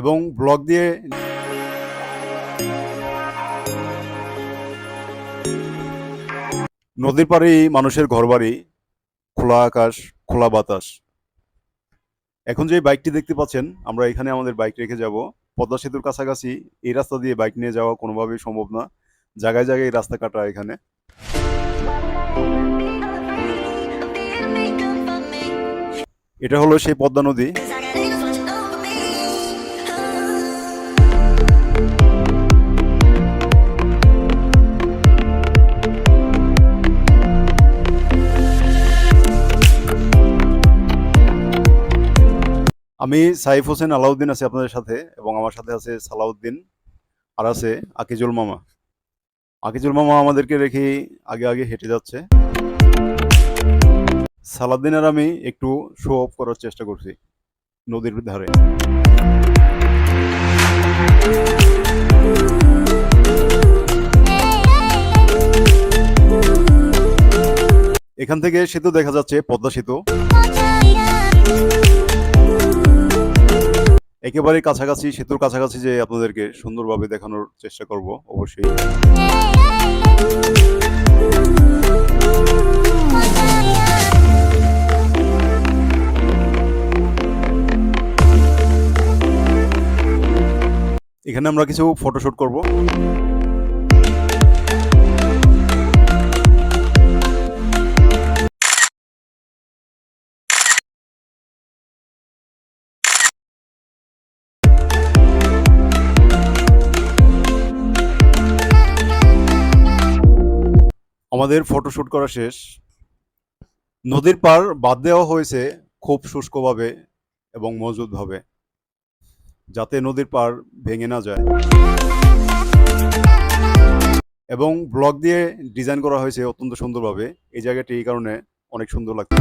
এবং ব্লক দিয়ে নদীর পাড়েই মানুষের ঘরবাড়ি, খোলা আকাশ, খোলা বাতাস। এখন যে বাইকটি দেখতে পাচ্ছেন, আমরা এখানে আমাদের বাইক রেখে যাব। পদ্মা সেতুর কাছাকাছি এই রাস্তা দিয়ে বাইক নিয়ে যাওয়া কোনোভাবেই সম্ভব না। জায়গায় জায়গায় রাস্তা কাটা এখানে। এটা হলো সেই পদ্মা নদী। আমি সাইফ হোসেন আলাউদ্দিন আছি আপনাদের সাথে এবং আমার সাথে আছে সালাউদ্দিন আর আছে আকিজুল মামা। আকিজুল মামা আমাদেরকে রেখে আগে আগে হেঁটে যাচ্ছে। সালাউদ্দিন আর আমি একটু শো অফ করার চেষ্টা করছি নদীর ধারে। এখান থেকে সেতু দেখা যাচ্ছে পদ্মা সেতু। একেবারে কাছাকাছি, সেতুর কাছাকাছি যে আপনাদেরকে সুন্দরভাবে দেখানোর চেষ্টা করব, অবশ্যই। এখানে আমরা কিছু ফটোশ্যুট করব। আমাদের ফটোশুট করা শেষ। নদীর পার বাদ দেওয়া হয়েছে খুব শুষ্কভাবে এবং মজবুতভাবে, যাতে নদীর পার ভেঙে না যায়। এবং ব্লক দিয়ে ডিজাইন করা হয়েছে অত্যন্ত সুন্দরভাবে। এই জায়গাটি এই কারণে অনেক সুন্দর লাগছে।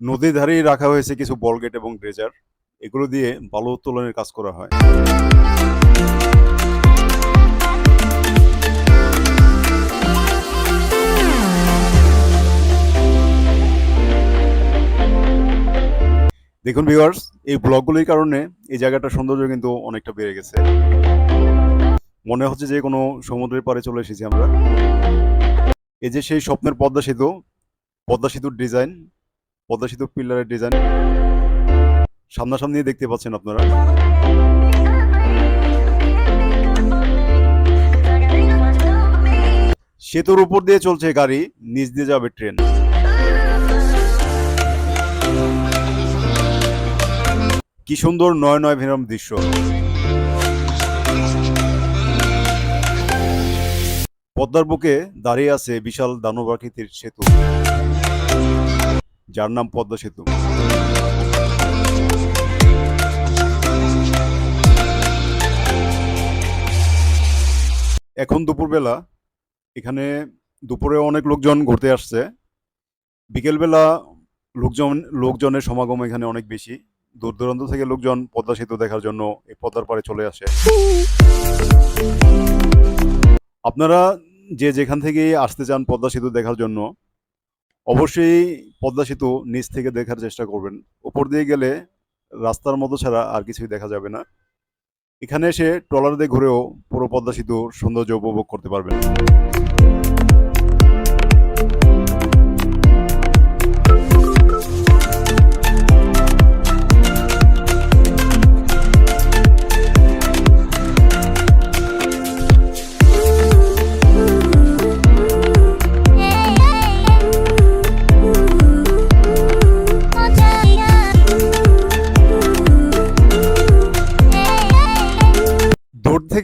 নদীর ধারেই রাখা হয়েছে কিছু বলগেট এবং ড্রেজার। এগুলো দিয়ে বালু উত্তোলনের কাজ করা হয়। দেখুন ভিউয়ার্স এই ব্লকগুলির কারণে এই জায়গাটার সৌন্দর্য কিন্তু অনেকটা বেড়ে গেছে। মনে হচ্ছে যে কোনো সমুদ্রের পাড়ে চলে এসেছি আমরা। এই যে সেই স্বপ্নের পদ্মা সেতু, পদ্মা সেতুর ডিজাইন পদ্মা সেতুর পিলারের ডিজাইন সামনাসামনি দেখতে পাচ্ছেন আপনারা। সেতুর উপর দিয়ে চলছে গাড়ি, নিচ দিয়ে যাবে ট্রেন। কি সুন্দর নয় নয় ভেরম দৃশ্য। পদ্মার বুকে দাঁড়িয়ে আছে বিশাল দানবাকৃতির সেতু। যার নাম পদ্মা সেতু। এখন দুপুরবেলা এখানে দুপুরে অনেক লোকজন ঘুরতে আসছে। বিকেলবেলা লোকজন, লোকজনের সমাগম এখানে অনেক বেশি। দূর দূরান্ত থেকে লোকজন পদ্মা সেতু দেখার জন্য এই পদ্মার পাড়ে চলে আসে। আপনারা যে যেখান থেকে আসতে চান পদ্মা সেতু দেখার জন্য, অবশ্যই পদ্মা সেতু নিচ থেকে দেখার চেষ্টা করবেন। উপর দিয়ে গেলে রাস্তার মতো ছাড়া আর কিছুই দেখা যাবে না। এখানে এসে ট্রলার দিয়ে ঘুরেও পুরো পদ্মা সেতুর সৌন্দর্য উপভোগ করতে পারবেন।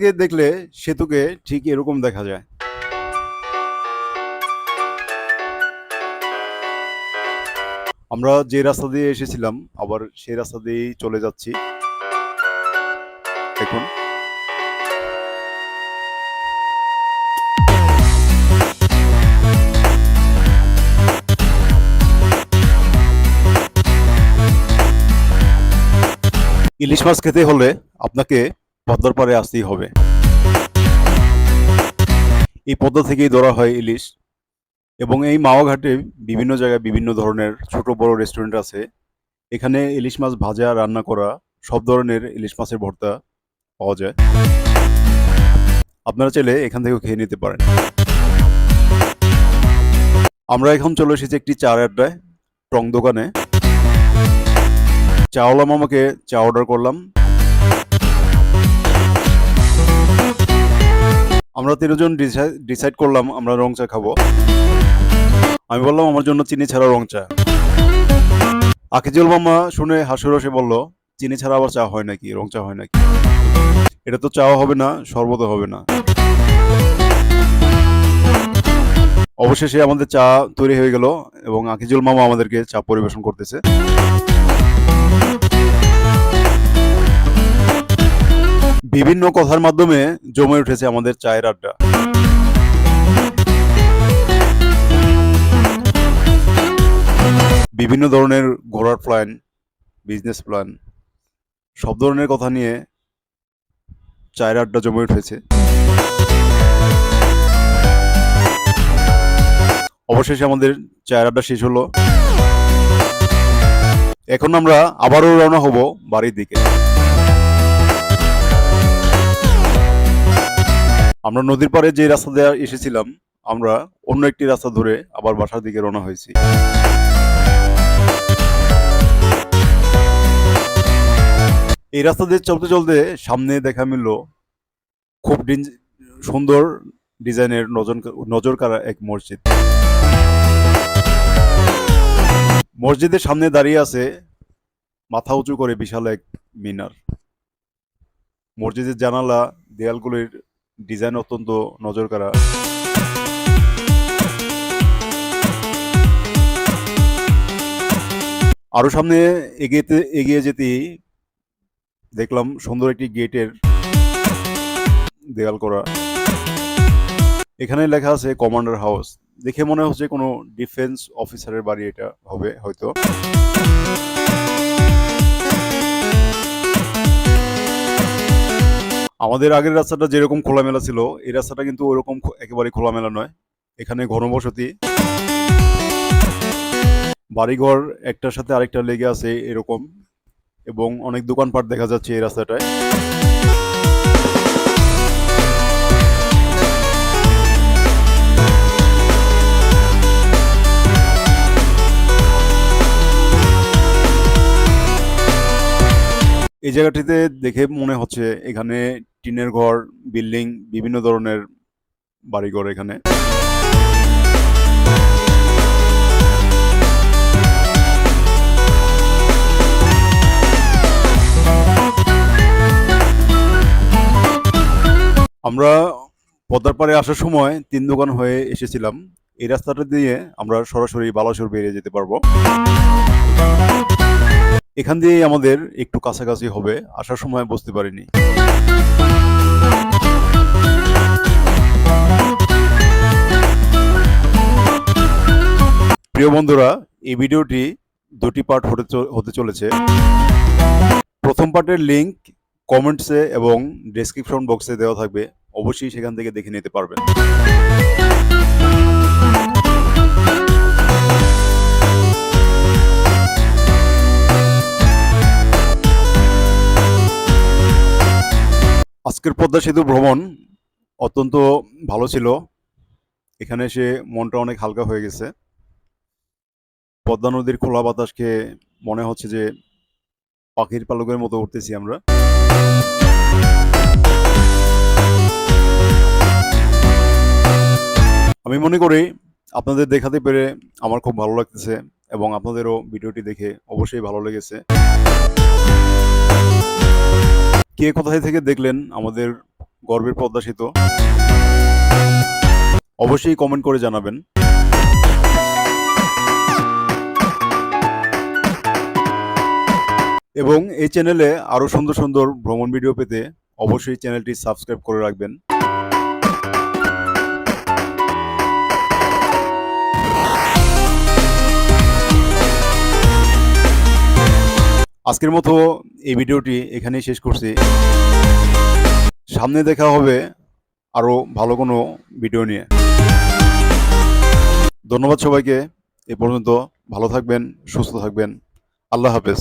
থেকে দেখলে সেতুকে ঠিক এরকম দেখা যায়। আমরা যে রাস্তা দিয়ে এসেছিলাম, আবার সেই রাস্তা দিয়েই চলে যাচ্ছি। দেখুন। ইলিশ মাছ খেতে হলে আপনাকে পাড়ে আসতেই হবে। এই পদ্মা থেকেই ধরা হয় ইলিশ এবং এই মাওয়া ঘাটে বিভিন্ন জায়গায় বিভিন্ন ধরনের ছোট বড় রেস্টুরেন্ট আছে। এখানে ইলিশ মাছ ভাজা, রান্না করা, সব ধরনের ইলিশ মাছের ভর্তা পাওয়া যায়। আপনারা চাইলে এখান থেকেও খেয়ে নিতে পারেন। আমরা এখন চলে এসেছি একটি চার আড্ডায়, টং দোকানে। চাওয়ালা মামাকে চা অর্ডার করলাম। আমরা তিনজন ডিসাইড করলাম আমরা রং চা খাব। আমি বললাম, আমার জন্য চিনি ছাড়া রং চা। আকিজুল মামা শুনে হাসুরসে বলল, চিনি ছাড়া আবার চা হয় নাকি? রং চা হয় নাকি? এটা তো চাও হবে না শরবত হবে না। অবশেষে আমাদের চা তৈরি হয়ে গেল এবং আকিজুল মামা আমাদেরকে চা পরিবেশন করতেছে। বিভিন্ন কথার মাধ্যমে জমে উঠেছে আমাদের চায়ের আড্ডা। বিভিন্ন ধরনের ঘোরার প্ল্যান বিজনেস প্ল্যান সব ধরনের কথা নিয়ে চায়ের আড্ডা জমে উঠেছে। অবশেষে আমাদের চায়ের আড্ডা শেষ হলো। এখন আমরা আবারও রওনা হব বাড়ির দিকে। আমরা নদীর পাড়ে যে রাস্তা দিয়ে এসেছিলাম, আমরা অন্য একটি রাস্তা ধরে আবার বাসার দিকে রওনা হয়েছি। এই রাস্তা দিয়ে চলতে চলতে সামনে দেখা মিলল খুব সুন্দর ডিজাইনের নজর নজর কাড়া এক মসজিদ। মসজিদের সামনে দাঁড়িয়ে আছে মাথা উঁচু করে বিশাল এক মিনার। মসজিদের জানালা, দেয়ালগুলির ডিজাইন অত্যন্ত নজর কাড়া। আরও সামনে এগিয়েতে, এগিয়ে যেতেই দেখলাম সুন্দর একটি গেটের দেয়াল করা। এখানে লেখা আছে কমান্ডার হাউস। দেখে মনে হচ্ছে কোনো ডিফেন্স অফিসারের বাড়ি এটা হবে হয়তো। আমাদের আগের রাস্তাটা যেরকম খোলামেলা ছিল, এই রাস্তাটা কিন্তু ওরকম খো- একেবারে খোলামেলা নয়। এখানে ঘনবসতি, বাড়িঘর, একটার সাথে আরেকটা লেগে আছে এরকম, এবং অনেক দোকানপাট দেখা যাচ্ছে এই রাস্তাটায়। এই জায়গাটিতে দেখে মনে হচ্ছে এখানে টিনের ঘর, বিল্ডিং, বিভিন্ন ধরনের বাড়িঘর এখানে। আমরা পদ্মার পাড়ে আসার সময় তিন দোকান হয়ে এসেছিলাম। এই রাস্তাটা দিয়ে আমরা সরাসরি বালাসুর বেরিয়ে যেতে পারব। এখান দিয়ে আমাদের একটু কাছাকাছি হবে, আসার সময় বুঝতে পারিনি। প্রিয় বন্ধুরা, এই ভিডিওটি দুটি পার্ট হতে হতে চলেছে। প্রথম পার্টের লিংক কমেন্টসে এবং ডেসক্রিপশন বক্সে দেওয়া থাকবে। অবশ্যই সেখান থেকে দেখে নিতে পারবেন। আজকের পদ্মা সেতু ভ্রমণ অত্যন্ত ভালো ছিল। এখানে এসে মনটা অনেক হালকা হয়ে গেছে। পদ্মা নদীর খোলা বাতাস খেয়ে মনে হচ্ছে যে পাখির পালকের মতো উঠতেছি আমরা। আমি মনে করি আপনাদের দেখাতে পেরে আমার খুব ভালো লাগতেছে এবং আপনাদেরও ভিডিওটি দেখে অবশ্যই ভালো লেগেছে। কে কোথায় থেকে দেখলেন আমাদের গর্বের পদ্মা সেতু? অবশ্যই কমেন্ট করে জানাবেন। এবং এই চ্যানেলে আরও সুন্দর সুন্দর ভ্রমণ ভিডিও পেতে অবশ্যই চ্যানেলটি সাবস্ক্রাইব করে রাখবেন। আজকের মতো এই ভিডিওটি এখানেই শেষ করছি। সামনে দেখা হবে আরও ভালো কোনো ভিডিও নিয়ে। ধন্যবাদ সবাইকে। এ পর্যন্ত ভালো থাকবেন, সুস্থ থাকবেন। আল্লাহ হাফেজ।